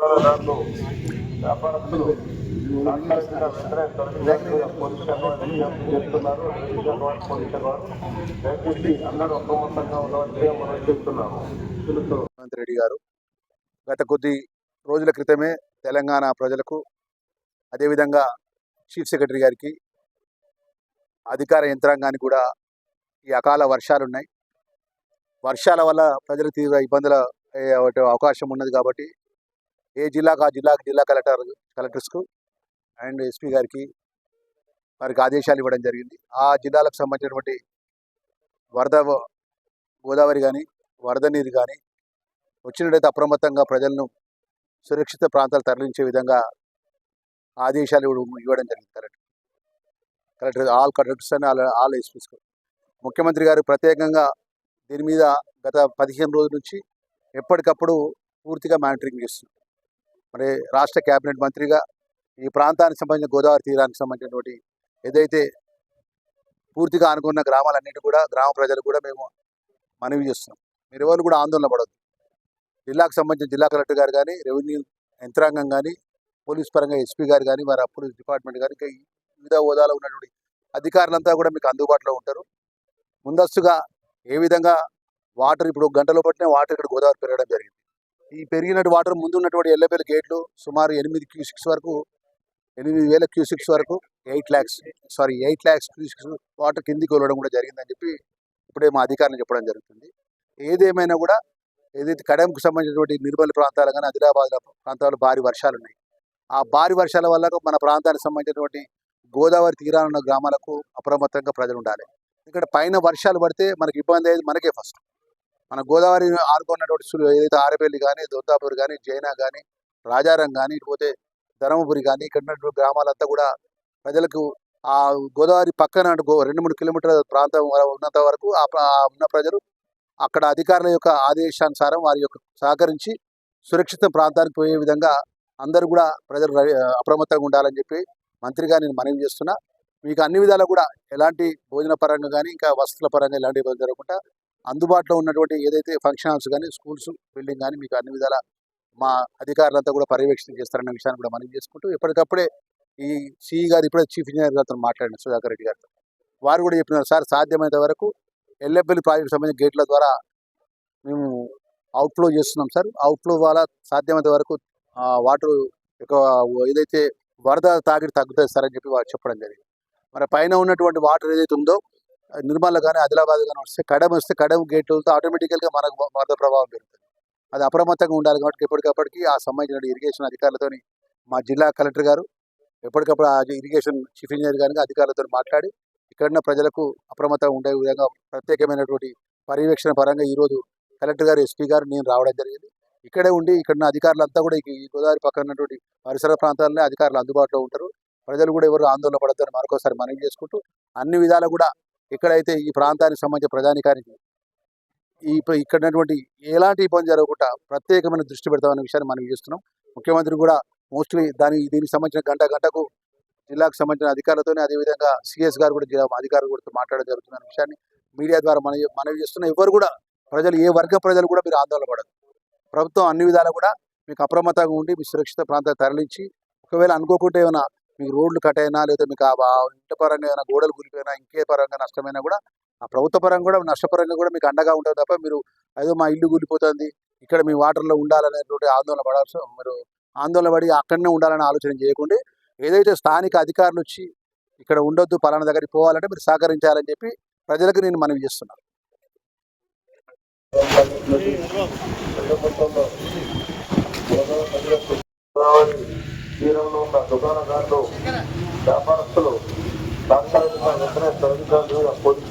దాంట్లో వ్యాపారస్తులు వెంటనే తొలగించాలని డివిజన్ వారు వారు దయచేసి అందరూ అప్రమత్తంగా ఉండవచ్చని మనం చెప్తున్నాము రేవంత్ రెడ్డి గారు గత కొద్ది రోజుల క్రితమే తెలంగాణ ప్రజలకు అదేవిధంగా చీఫ్ సెక్రటరీ గారికి అధికార యంత్రాంగానికి కూడా ఈ అకాల వర్షాలు ఉన్నాయి. వర్షాల వల్ల ప్రజలు తీవ్ర ఇబ్బందులు అయ్యే అవకాశం ఉన్నది కాబట్టి ఏ జిల్లాకు ఆ జిల్లాకు జిల్లా కలెక్టర్ కలెక్టర్స్కు అండ్ ఎస్పీ గారికి వారికి ఆదేశాలు ఇవ్వడం జరిగింది. ఆ జిల్లాలకు సంబంధించినటువంటి వరద గోదావరి కానీ వరద నీరు కానీ వచ్చినట్టయితే అప్రమత్తంగా ప్రజలను సురక్షిత ప్రాంతాలు తరలించే విధంగా ఆదేశాలు ఇవ్వడం జరిగింది కలెక్టర్. కలెక్టర్ ఆల్ కలెక్టర్స్ అని ఆల్ ఆల్ ఎస్పీస్ ముఖ్యమంత్రి గారు ప్రత్యేకంగా దీని మీద గత పదిహేను రోజుల నుంచి ఎప్పటికప్పుడు పూర్తిగా మానిటరింగ్ చేస్తున్నారు. మరి రాష్ట్ర కేబినెట్ మంత్రిగా ఈ ప్రాంతానికి సంబంధించిన గోదావరి తీరానికి సంబంధించినటువంటి ఏదైతే పూర్తిగా అనుకున్న గ్రామాలన్నిటి కూడా గ్రామ ప్రజలు కూడా మేము మనవి చేస్తున్నాం. మీరు ఎవరు కూడా ఆందోళన పడద్దు జిల్లాకు సంబంధించిన జిల్లా కలెక్టర్ గారు కానీ రెవెన్యూ యంత్రాంగం కానీ పోలీస్ పరంగా ఎస్పీ గారు కానీ వారి పోలీస్ డిపార్ట్మెంట్ కానీ ఇంకా వివిధ హోదాలో ఉన్నటువంటి అధికారులంతా కూడా మీకు అందుబాటులో ఉంటారు. ముందస్తుగా ఏ విధంగా వాటర్ ఇప్పుడు ఒక గంటలో పట్టిన వాటర్ ఇక్కడ గోదావరి పెరగడం జరిగింది. ఈ పెరిగినటువంటి వాటర్ ముందు ఉన్నటువంటి ఎల్లబెల్ గేట్లు సుమారు ఎనిమిది క్యూసిక్స్ వరకు ఎనిమిది వేల క్యూసిక్స్ వరకు eight lakhs sorry eight lakhs cusecs water కిందికి వెళ్ళడం కూడా జరిగిందని చెప్పి ఇప్పుడే మా అధికారులు చెప్పడం జరుగుతుంది. ఏదేమైనా కూడా ఏదైతే కడెంకు సంబంధించినటువంటి నిర్మల్ ప్రాంతాలు కానీ ఆదిలాబాద్ ప్రాంతాల్లో భారీ వర్షాలు ఉన్నాయి. ఆ భారీ వర్షాల వల్ల మన ప్రాంతానికి సంబంధించినటువంటి గోదావరి తీరాన గ్రామాలకు అప్రమత్తంగా ప్రజలు ఉండాలి. ఇక్కడ పైన వర్షాలు పడితే మనకి ఇబ్బంది అయ్యేది మనకే ఫస్ట్ మన గోదావరి ఆడుకున్నటువంటి ఏదైతే ఆరపల్లి కానీ దొద్దాపూర్ కానీ జైనా కానీ రాజారం కానీ పోతే ధర్మపురి కానీ ఇక్కడ ఉన్నటువంటి గ్రామాలంతా కూడా ప్రజలకు ఆ గోదావరి పక్కన రెండు మూడు కిలోమీటర్ల ప్రాంతం ఉన్నంత వరకు ఉన్న ప్రజలు అక్కడ అధికారుల యొక్క ఆదేశానుసారం వారి యొక్క సహకరించి సురక్షిత ప్రాంతానికి పోయే విధంగా అందరూ కూడా ప్రజలు అప్రమత్తంగా ఉండాలని చెప్పి మంత్రిగా నేను మనవి చేస్తున్నా. మీకు అన్ని విధాలు కూడా ఎలాంటి భోజన పరంగా కానీ ఇంకా వసతుల పరంగా ఎలాంటి ఇబ్బంది జరగకుండా అందుబాటులో ఉన్నటువంటి ఏదైతే ఫంక్షన్ హాల్స్ కానీ స్కూల్స్ బిల్డింగ్ కానీ మీకు అన్ని విధాల మా అధికారులంతా కూడా పర్యవేక్షణ చేస్తారన్న విషయాన్ని కూడా మనం చేసుకుంటూ ఎప్పటికప్పుడే ఈ సిఈ గారు ఇప్పుడే చీఫ్ ఇంజనీర్ గారితో మాట్లాడిన సుధాకర్ రెడ్డి గారితో. వారు కూడా చెప్పినారు సార్ సాధ్యమైనంత వరకు ఎల్ఎఫ్ఎల్ ప్రాజెక్ట్ సంబంధించిన గేట్ల ద్వారా మేము అవుట్ఫ్లో చేస్తున్నాం సార్. అవుట్ఫ్లో వల్ల సాధ్యమైనంత వరకు వాటర్ యొక్క ఏదైతే వరద తాగిడి తగ్గుతుంది సార్ అని చెప్పి వారు చెప్పడం జరిగింది. మరి పైన ఉన్నటువంటి వాటర్ ఏదైతే ఉందో నిర్మల్ కానీ ఆదిలాబాద్ కానీ వస్తే కడెం వస్తే కడెం గేట్లతో ఆటోమేటికల్గా మనకు వరద ప్రభావం పెరుగుతుంది. అది అప్రమత్తంగా ఉండాలి కాబట్టి ఎప్పటికప్పటికి ఆ సంబంధించిన ఇరిగేషన్ అధికారులతోని మా జిల్లా కలెక్టర్ గారు ఎప్పటికప్పుడు ఆ ఇరిగేషన్ చీఫ్ ఇంజనీర్ గారికి అధికారులతో మాట్లాడి ఇక్కడున్న ప్రజలకు అప్రమత్తంగా ఉండే విధంగా ప్రత్యేకమైనటువంటి పర్యవేక్షణ పరంగా ఈరోజు కలెక్టర్ గారు ఎస్పీ గారు నేను రావడం జరిగింది. ఇక్కడే ఉండి ఇక్కడున్న అధికారులంతా కూడా ఈ గోదావరి పక్కన ఉన్నటువంటి పరిసర ప్రాంతాలనే అధికారులు అందుబాటులో ఉంటారు. ప్రజలు కూడా ఎవరు ఆందోళన పడద్దని మరొకసారి మనవి చేసుకుంటూ అన్ని విధాలు కూడా ఎక్కడైతే ఈ ప్రాంతానికి సంబంధించిన ప్రధానికానికి ఈ ప- ఇక్కడ ఉన్నటువంటి ఎలాంటి ఇబ్బంది జరగకుండా ప్రత్యేకమైన దృష్టి పెడతామనే విషయాన్ని మనం చేస్తున్నాం. ముఖ్యమంత్రి కూడా మోస్ట్లీ దాని దీనికి సంబంధించిన గంట గంటకు జిల్లాకు సంబంధించిన అధికారులతోనే అదేవిధంగా సిఎస్ గారు కూడా జిల్లా అధికారులు కూడా మాట్లాడడం జరుగుతున్న విషయాన్ని మీడియా ద్వారా మన మనవి చేస్తున్న ఎవరు కూడా ప్రజలు ఏ వర్గ ప్రజలు కూడా మీరు ఆందోళన పడదు ప్రభుత్వం అన్ని విధాలు కూడా మీకు అప్రమత్తంగా ఉండి మీ సురక్షిత ప్రాంతాలు తరలించి ఒకవేళ అనుకోకుండా ఏమైనా మీకు రోడ్లు కట్ అయినా లేదా మీకు ఆ ఇంటి పరంగా ఏమైనా గోడలు కూలిపోయినా ఇంకే పరంగా నష్టమైనా కూడా ఆ ప్రభుత్వ పరంగా కూడా నష్టపరంగా కూడా మీకు అండగా ఉంటుంది తప్ప మీరు ఏదో మా ఇల్లు కూలిపోతుంది ఇక్కడ మీ వాటర్లో ఉండాలనేటువంటి ఆందోళన పడాల్సి మీరు ఆందోళన పడి అక్కడనే ఉండాలని ఆలోచన చేయకుండా. ఏదైతే స్థానిక అధికారులు వచ్చి ఇక్కడ ఉండొద్దు పలానా దగ్గరికి పోవాలంటే మీరు సహకరించాలని చెప్పి ప్రజలకు నేను మనవి చేస్తున్నాను గోదావరి తీరంలో ఉన్న దుకాణదారులు వ్యాపారస్తులు సహకరించిన వెంటనే తొలగించాలి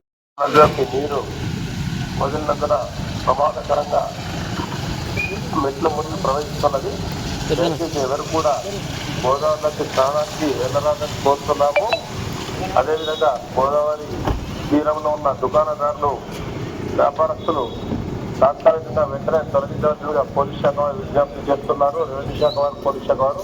నగరానికి నీరు వదిలినందున ప్రమాదకరంగా మెట్ల ముందు ప్రవహిస్తున్నది. దయచేసి ఎవరు కూడా గోదావరిలోకి స్నానానికి వెళ్ళరాదని కోరుతున్నాము. అదేవిధంగా గోదావరి తీరంలో ఉన్న దుకాణదారులు వ్యాపారస్తులు తాత్కాలికంగా వెంటనే తొలగించవలసిందిగా పోలీస్ శాఖ వారు విజ్ఞప్తి చేస్తున్నారు. రెవెన్యూ శాఖ వారు పోలీస్ శాఖ వారు.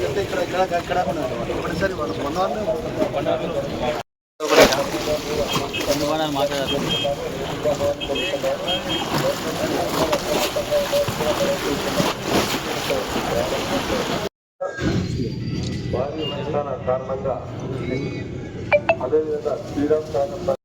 భారీ వర్షాల కారణంగా అదేవిధంగా శ్రీరామ్ కారణంగా